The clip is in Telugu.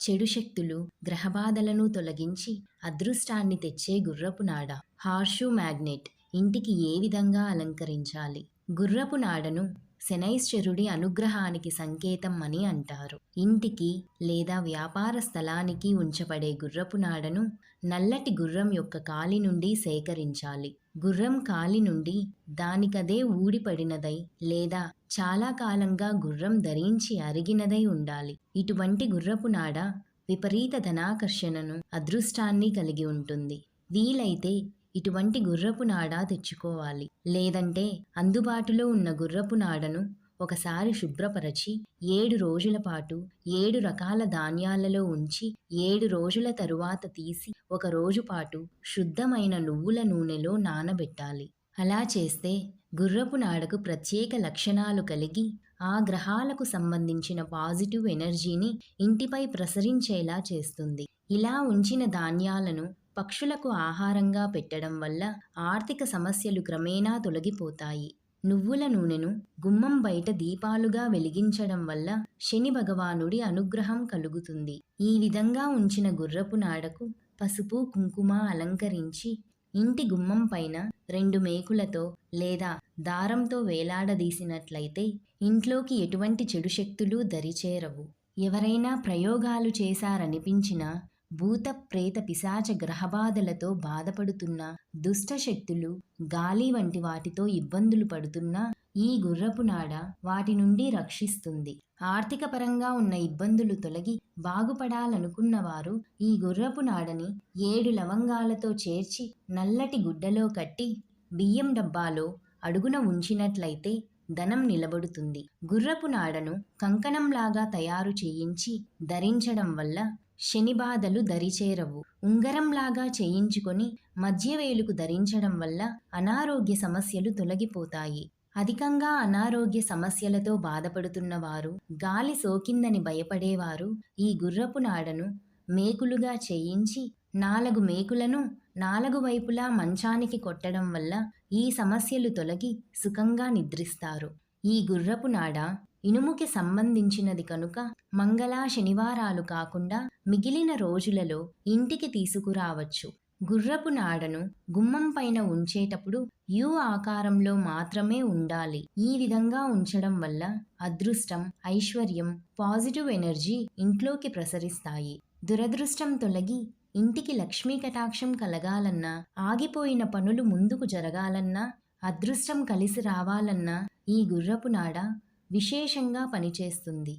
చెడు శక్తులు గ్రహబాధలను తొలగించి అదృష్టాన్ని తెచ్చే గుర్రపు నాడ. హార్షు మ్యాగ్నెట్ ఇంటికి ఏ విధంగా అలంకరించాలి? గుర్రపు నాడను శనైశ్వరుడి అనుగ్రహానికి సంకేతం అని అంటారు. ఇంటికి లేదా వ్యాపార స్థలానికి ఉంచబడే గుర్రపు నాడను నల్లటి గుర్రం యొక్క కాలి నుండి సేకరించాలి. గుర్రం కాలి నుండి దానికదే ఊడిపడినదై లేదా చాలా కాలంగా గుర్రం ధరించి అరిగినదై ఉండాలి. ఇటువంటి గుర్రపు నాడ విపరీత ధనాకర్షణను అదృష్టాన్ని కలిగి ఉంటుంది. వీలైతే ఇటువంటి గుర్రపు నాడ తెచ్చుకోవాలి. లేదంటే అందుబాటులో ఉన్న గుర్రపు నాడను ఒకసారి శుభ్రపరచి ఏడు రోజుల పాటు ఏడు రకాల ధాన్యాలలో ఉంచి ఏడు రోజుల తరువాత తీసి ఒక రోజు పాటు శుద్ధమైన నువ్వుల నూనెలో నానబెట్టాలి. అలా చేస్తే గుర్రపు నాడకు ప్రత్యేక లక్షణాలు కలిగి ఆ గ్రహాలకు సంబంధించిన పాజిటివ్ ఎనర్జీని ఇంటిపై ప్రసరించేలా చేస్తుంది. ఇలా ఉంచిన ధాన్యాలను పక్షులకు ఆహారంగా పెట్టడం వల్ల ఆర్థిక సమస్యలు క్రమేణా తొలగిపోతాయి. నువ్వుల నూనెను గుమ్మం బయట దీపాలుగా వెలిగించడం వల్ల శని భగవానుడి అనుగ్రహం కలుగుతుంది. ఈ విధంగా ఉంచిన గుర్రపు నాడకు పసుపు కుంకుమ అలంకరించి ఇంటి గుమ్మం పైన రెండు మేకులతో లేదా దారంతో వేలాడదీసినట్లయితే ఇంట్లోకి ఎటువంటి చెడు శక్తులు దరిచేరవు. ఎవరైనా ప్రయోగాలు చేశారనిపించినా భూత ప్రేత పిశాచ గ్రహబాధలతో బాధపడుతున్న దుష్ట శక్తులు గాలి వంటి వాటితో ఇబ్బందులు పడుతున్నా ఈ గుర్రపు నాడ వాటి నుండి రక్షిస్తుంది. ఆర్థిక పరంగా ఉన్న ఇబ్బందులు తొలగి బాగుపడాలనుకున్న వారు ఈ గుర్రపు నాడని ఏడు లవంగాలతో చేర్చి నల్లటి గుడ్డలో కట్టి బియ్యం డబ్బాలో అడుగున ఉంచినట్లయితే ధనం నిలబడుతుంది. గుర్రపు నాడను కంకణంలాగా తయారు చేయించి ధరించడం వల్ల శని బాధలు దరిచేరవు. ఉంగరంలాగా చేయించుకొని మధ్యవేలుకు ధరించడం వల్ల అనారోగ్య సమస్యలు తొలగిపోతాయి. అధికంగా అనారోగ్య సమస్యలతో బాధపడుతున్నవారు గాలి సోకిందని భయపడేవారు ఈ గుర్రపు నాడను మేకులుగా చేయించి నాలుగు మేకులను నాలుగు వైపులా మంచానికి కొట్టడం వల్ల ఈ సమస్యలు తొలగి సుఖంగా నిద్రిస్తారు. ఈ గుర్రపు నాడ ఇనుముకి సంబంధించినది కనుక మంగళ శనివారాలు కాకుండా మిగిలిన రోజులలో ఇంటికి తీసుకురావచ్చు. గుర్రపు నాడను గుమ్మం పైన ఉంచేటప్పుడు యు ఆకారంలో మాత్రమే ఉండాలి. ఈ విధంగా ఉంచడం వల్ల అదృష్టం ఐశ్వర్యం పాజిటివ్ ఎనర్జీ ఇంట్లోకి ప్రసరిస్తాయి. దురదృష్టం తొలగి ఇంటికి లక్ష్మీ కటాక్షం కలగాలన్నా ఆగిపోయిన పనులు ముందుకు జరగాలన్నా అదృష్టం కలిసి రావాలన్నా ఈ గుర్రపు నాడ విశేషంగా పనిచేస్తుంది.